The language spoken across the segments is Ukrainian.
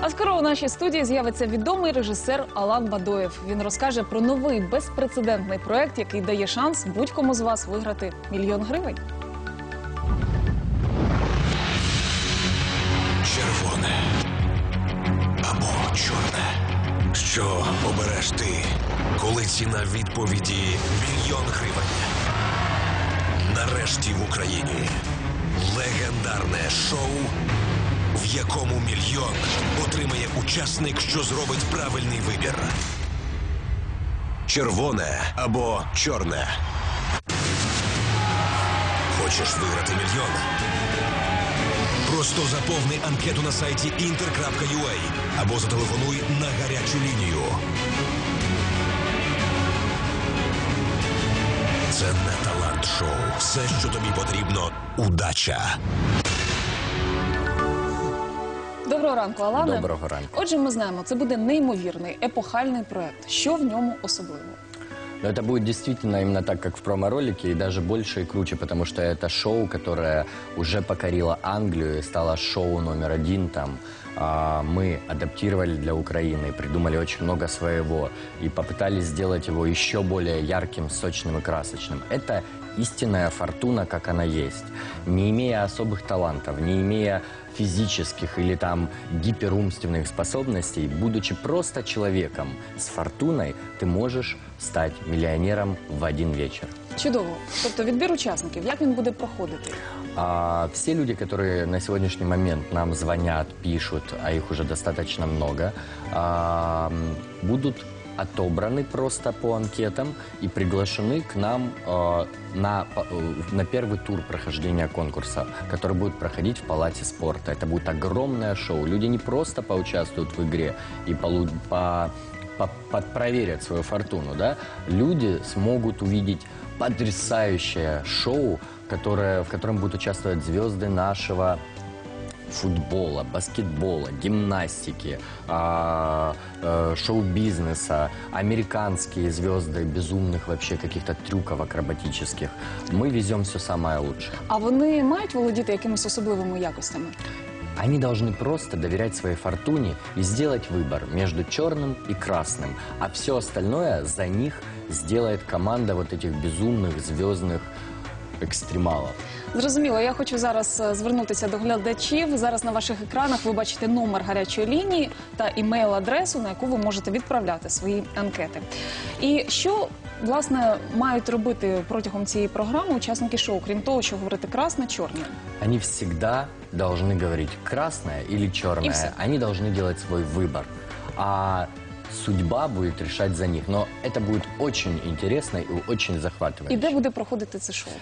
А скоро у нашій студії з'явиться відомий режисер Алан Бадоєв. Він розкаже про новий безпрецедентний проект, який дає шанс будь-кому з вас виграти мільйон гривень. Червоне або чорне. Що обереш ти, коли ціна відповіді мільйон гривень? Нарешті в Україні легендарне шоу, в якому мільйон отримає учасник, що зробить правильний вибір. Червоне або чорне. Хочеш виграти мільйон? Просто заповни анкету на сайті inter.ua або зателефонуй на гарячу лінію. Це не талант шоу. Все, що тобі потрібно, удача. Доброго ранку, Алане. Доброго ранку. Отже, ми знаємо, це буде неймовірний епохальний проект. Що в ньому особливо? Но это будет действительно именно так, как в промо-ролике, и даже больше и круче, потому что это шоу, которое уже покорило Англию и стало шоу номер один там. А, Мы адаптировали для Украины, придумали очень много своего и попытались сделать его еще более ярким, сочным и красочным. Это истинная фортуна, как она есть. Не имея особых талантов, не имея физических или там гиперумственных способностей, будучи просто человеком с фортуной, ты можешь стать миллионером в один вечер. Чудово. Тобто відбір учасників, як він буде проходити? А, все люди, которые на сегодняшний момент нам звонят, пишут, а их уже достаточно много, а, м, будут отобраны просто по анкетам и приглашены к нам э, на, по- э, на первый тур прохождения конкурса, который будет проходить в Палате спорта. Это будет огромное шоу. Люди не просто поучаствуют в игре и полу- по, по- подпроверят свою фортуну, да? Люди смогут увидеть потрясающее шоу, которое, в котором будут участвовать звезды нашего футбола, баскетбола, гимнастики, а, э, шоу-бизнеса, американские звезды безумных вообще каких-то трюков акробатических. Мы везем все самое лучшее. А вони мають володіти якимись особливими якостями? Они должны просто доверять своей фортуне и сделать выбор между черным и красным. А все остальное за них сделает команда вот этих безумных звездных экстремалов. Зрозуміло, я хочу зараз е, звернутися до глядачів. Зараз на ваших екранах ви бачите номер гарячої лінії та імейл-адресу, на яку ви можете відправляти свої анкети. І що власне мають робити протягом цієї програми учасники шоу, крім того, що говорити красне, чорне? Они всегда должны говорить красное или И черное. всё. Они должны делать свой выбор. А судьба будет решать за них. Но это будет очень интересно и очень захватывающе. І де буде проходити це шоу?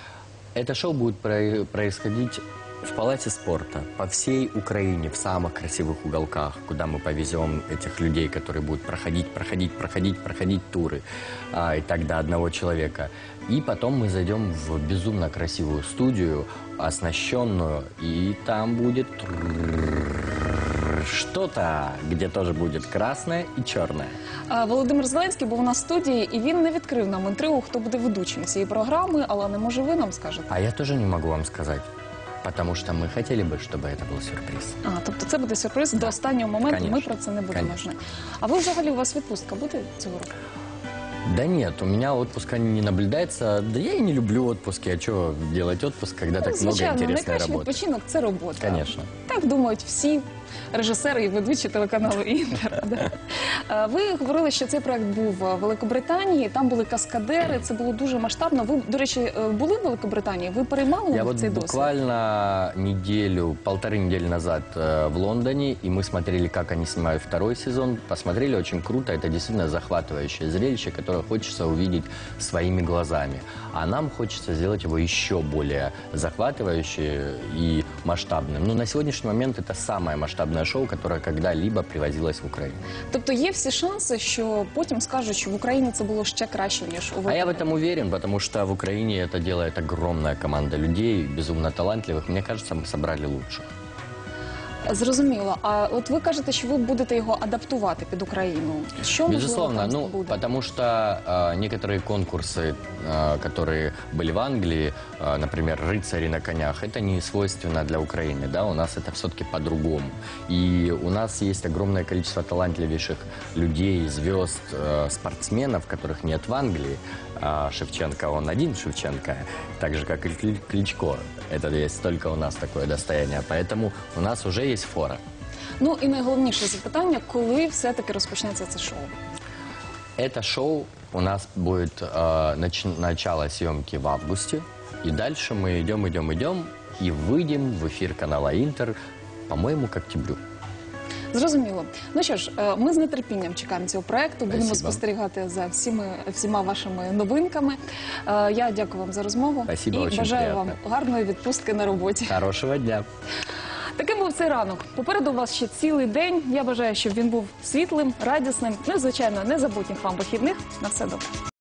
Это шоу будет про- происходить в Палате спорта по всей Украине, в самых красивых уголках, куда мы повезем этих людей, которые будут проходить, проходить, проходить, проходить туры, а, и так до одного человека. И потом мы зайдем в безумно красивую студию, оснащенную, и там будет что-то, где тоже будет красное и черное. А, Володимир Зеленський був у нас в студії, і він не відкрив нам інтригу, хто буде ведучим цієї програми. Але не може ви нам скажете? А я тоже не могу вам сказать, потому что мы хотели бы, чтобы это был сюрприз. А, тобто це буде сюрприз до останнього моменту. Ми Конечно. про це не будемо Конечно. знати. А ви взагалі у вас відпустка буде цього року? Да нет, у меня отпуска не наблюдается. Да я и не люблю отпуски. А что делать отпуск, когда так много Звичайно, интересной найкращий работы? відпочинок це робота. Конечно. Так думають всі режисери і ведучі телеканалу Інтер. да. Е, Ви говорили, що цей проект був в Великобританії. Там були каскадери. Це було дуже масштабно. Ви, до речі, е, були в Великобританії? Ви переймали Я вот цей досвід? буквально неделю, полторы недели назад э, в Лондоне, и мы смотрели, как они снимают второй сезон. Посмотрели, очень круто. Это действительно захватывающее зрелище, которое хочется увидеть своими глазами. А нам хочется сделать его еще более захватывающее и масштабным. Ну, на сегодняшний момент это самое масштабное шоу, которое когда-либо привозилось в Украину. Тобто є всі шанси, що потім скажуть, що в Україні це було ще краще ніж у А я в Великобританії. этом уверен, потому что в Украине это делает огромная команда людей, безумно талантливых. Мне кажется, мы собрали лучших. Зрозуміло. А от ви кажете, що ви будете його адаптувати під Україну. Що Безусловно, можливо там ну, буде? потому что э, некоторые конкурсы, э, которые были в Англии, э, например, рыцари на конях, это не свойственно для Украины, да, у нас это все-таки по-другому. И у нас есть огромное количество талантливейших людей, звезд, э, спортсменов, которых нет в Англии. А Шевченко, он один Шевченко, так же, как и Кли- Кличко. Это есть только у нас такое достояние. Поэтому у нас уже есть фора. Ну і найголовніше запитання, коли все-таки розпочнеться це шоу? Это шоу у нас будет э, нач- начало съемки в августе, и дальше мы идем, идем, идем и выйдем в эфир канала Интер, по-моему, к октябрю. Зрозуміло. Ну що ж, е, ми з нетерпінням чекаємо цього проекту. Будемо Спасибо. спостерігати за всіми всіма вашими новинками. Е, Я дякую вам за розмову Спасибо, і очень бажаю вам приятно. гарної відпустки на роботі. Хорошего дня! Таким був цей ранок. Попереду у вас ще цілий день. Я бажаю, щоб він був світлим, радісним. Ну і звичайно, незабутніх вам вихідних. На все добре.